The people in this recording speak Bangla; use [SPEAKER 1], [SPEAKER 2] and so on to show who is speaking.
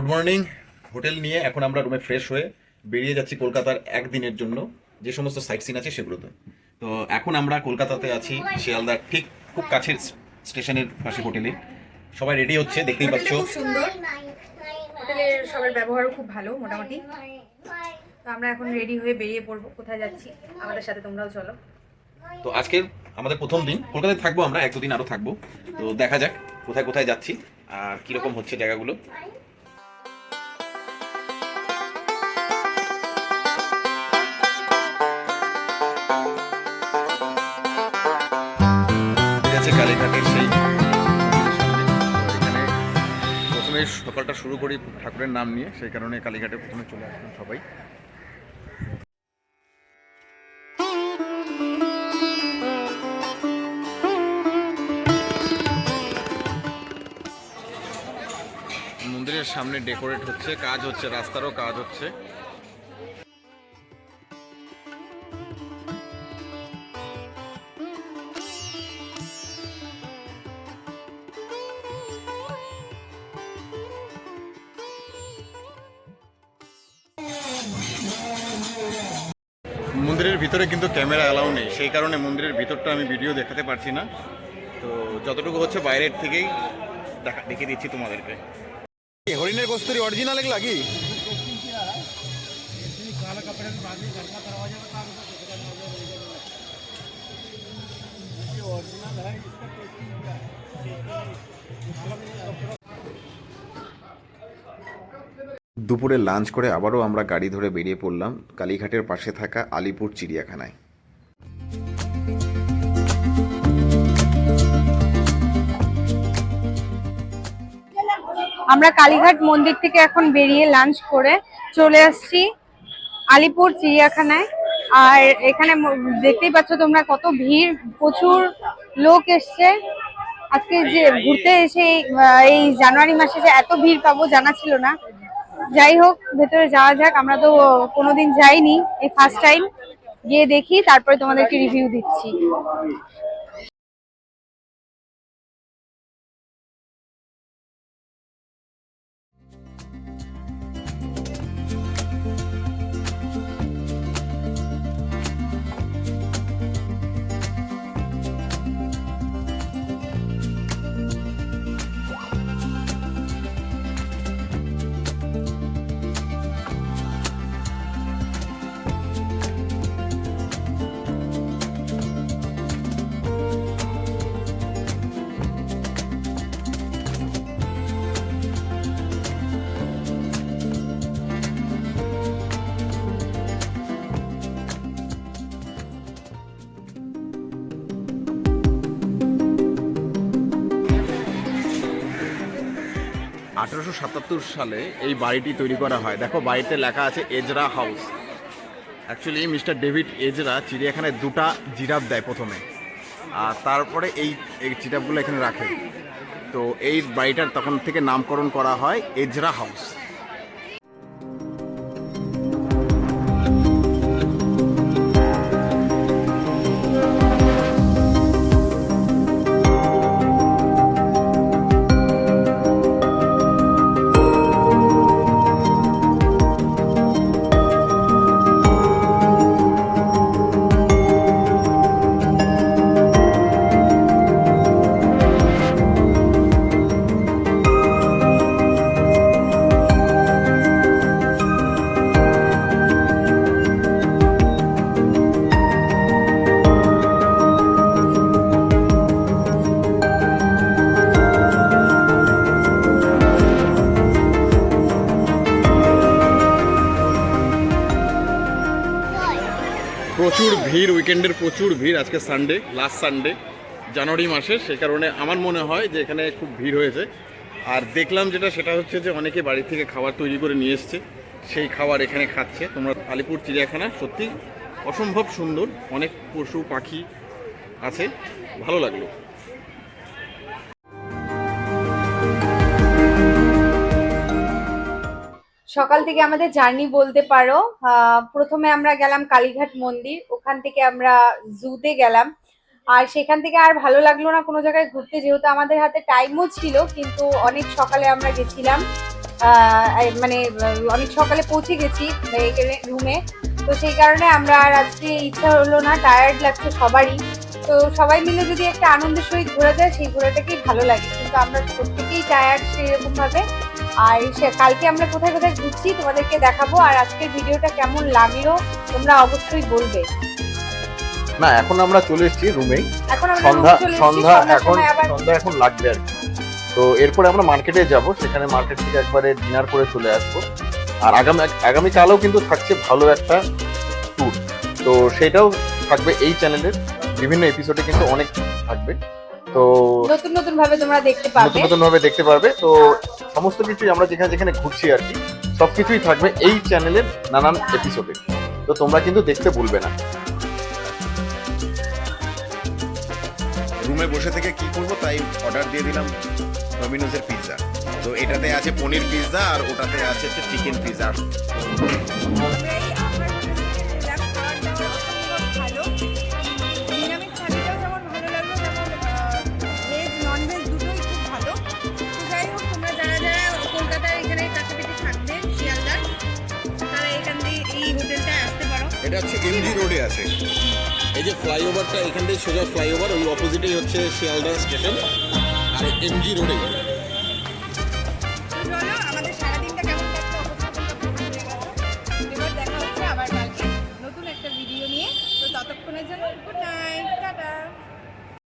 [SPEAKER 1] গুড মর্নিং হোটেল নিয়ে এখন আমরা রুমে ফ্রেশ হয়ে বেরিয়ে যাচ্ছি কলকাতার একদিনের জন্য। যে সমস্ত সাইট সিন আছে সেগুলোতে। তো এখন আমরা কলকাতাতে আছি শিয়ালদার ঠিক খুব কাছের স্টেশনের পাশে হোটেলে সবাই রেডি হচ্ছে দেখতেই পাচ্ছ।
[SPEAKER 2] সুন্দর। হোটেলের সবার ব্যবহারও খুব ভালো মোটামুটি। তো আমরা এখন রেডি হয়ে বেরিয়ে পড়ব কোথায় যাচ্ছি আমাদের সাথে তোমরাও চলো।
[SPEAKER 1] তো আজকে আমাদের প্রথম দিন। কলকাতায় থাকব আমরা এক দুদিন আরও থাকব। তো দেখা যাক কোথায় কোথায় যাচ্ছি আর কীরকম হচ্ছে জায়গাগুলো। আছে কালীঘাটের সেই। এখানে প্রথমে সকালটা শুরু করি ঠাকুরের নাম নিয়ে, সেই কারণে কালীঘাটে প্রথমে চলে আসলাম সবাই। মন্দিরের সামনে ডেকোরেট হচ্ছে, কাজ হচ্ছে, রাস্তারও কাজ হচ্ছে। মন্দিরের ভিতরে কিন্তু ক্যামেরা অ্যালাউ নেই। সেই কারণে মন্দিরের ভিতরটা আমি ভিডিও দেখাতে পারছি না। তো যতটুকু হচ্ছে বাইরের থেকেই দেখা দেখিয়ে দিচ্ছি তোমাদেরকে। হরিণের কস্তুরি অরিজিনাল এগুলা কি?
[SPEAKER 3] দুপুরে লাঞ্চ করে আবারও আমরা গাড়ি ধরে বেরিয়ে পড়লাম কালীঘাটের পাশে থাকা আলিপুর চিড়িয়াখানায়।
[SPEAKER 2] আমরা কালীঘাট মন্দির থেকে এখন বেরিয়ে লাঞ্চ করে চলে আসছি আলিপুর চিড়িয়াখানায়। আর এখানে দেখতেই পাচ্ছ তোমরা কত ভিড়, প্রচুর লোক এসছে। আজকে যে ঘুরতে এসে এই জানুয়ারি মাসে যে এত ভিড় পাবো জানা ছিল না। যাই হোক, ভেতরে যাওয়া যাক। আমরা তো কোনোদিন যাইনি, এই ফার্স্ট টাইম গিয়ে দেখি, তারপরে তোমাদেরকে রিভিউ দিচ্ছি।
[SPEAKER 1] আঠারোশো সাতাত্তর সালে এই বাড়িটি তৈরি করা হয়। দেখো, বাড়িতে লেখা আছে Ezra House. Actually mister David Ezra চিড়িয়াখানায় দুটা জিরাফ দেয় প্রথমে। আর তারপরে এই এই জিরাফগুলো এখানে রাখে। তো এই বাড়িটার তখন থেকে নামকরণ করা হয় এজরা হাউস। ভিড় উইকেন্ডের প্রচুর ভিড়, আজকে সানডে লাস্ট সানডে জানুয়ারি মাসে। সে কারণে আমার মনে হয় যে এখানে খুব ভিড় হয়েছে। আর দেখলাম যেটা, সেটা হচ্ছে যে অনেকে বাড়ি থেকে খাবার তৈরি করে নিয়ে এসছে। সেই খাবার এখানে খাচ্ছে। তোমরা আলিপুর চিড়িয়াখানা, সত্যি অসম্ভব সুন্দর। অনেক পশু পাখি আছে। ভালো লাগল।
[SPEAKER 2] সকাল থেকে আমাদের জার্নি বলতে পারো। প্রথমে আমরা গেলাম কালীঘাট মন্দির, ওখান থেকে আমরা জুতে গেলাম। আর সেখান থেকে আর ভালো লাগল না কোনো জায়গায় ঘুরতে, যেহেতু আমাদের হাতে টাইমও ছিল, কিন্তু অনেক সকালে আমরা গেছিলাম। মানে অনেক সকালে পৌঁছে গেছি রুমে তো সেই কারণে আমরা আর আজকে ইচ্ছা হলো না টায়ার্ড লাগছে সবারই। তো সবাই মিলে যদি একটা আনন্দের সহিত ঘোরা যায়, সেই ঘোরাটাকেই ভালো লাগে। কিন্তু আমরা প্রত্যেকেই টায়ার্ড সেরকম ভাবে আর সে কালকে আমরা কোথায় কোথায় ঘুরছি তোমাদেরকে দেখাবো। আর আজকের ভিডিওটা কেমন লাগল তোমরা অবশ্যই বলবে।
[SPEAKER 1] না এখন আমরা চলে এসেছি রুমেই
[SPEAKER 2] এখন
[SPEAKER 1] সন্ধ্যা সন্ধ্যা এখন সন্ধ্যা এখন লাগবে আর তো এরপরে আমরা মার্কেটে যাব। সেখানে মার্কেট থেকে একবারে ডিনার করে চলে আসব। আর আগামী আগামী আগামীকালও কিন্তু থাকছে ভালো একটা ট্যুর তো সেটাও থাকবে এই চ্যানেলের বিভিন্ন এপিসোডে কিন্তু অনেক থাকবে। তো
[SPEAKER 2] নতুন নতুন ভাবে তোমরা দেখতে
[SPEAKER 1] নতুন
[SPEAKER 2] পাবে।
[SPEAKER 1] নতুন ভাবে দেখতে পারবে। তো সমস্ত কিছুই আমরা যেখানে যেখানে ঘুরছি আর কি সবকিছুই থাকবে এই চ্যানেলের নানান এপিসোডে তো তোমরা কিন্তু দেখতে ভুলবে না।
[SPEAKER 3] রুমে বসে থেকে কি করব তাই অর্ডার দিয়ে দিলাম ডমিনোজের পিৎজা তো এটাতে আছে পনির পিৎজা আর ওটাতে আছে হচ্ছে চিকেন পিৎজা এটা হচ্ছে এমজি রোডে আছে।
[SPEAKER 1] এই যে ফ্লাইওভারটা এখান থেকে সোজা ফ্লাইওভার ওই অপোজিটেই হচ্ছে শিয়ালদা স্টেশন আর এমজি রোডে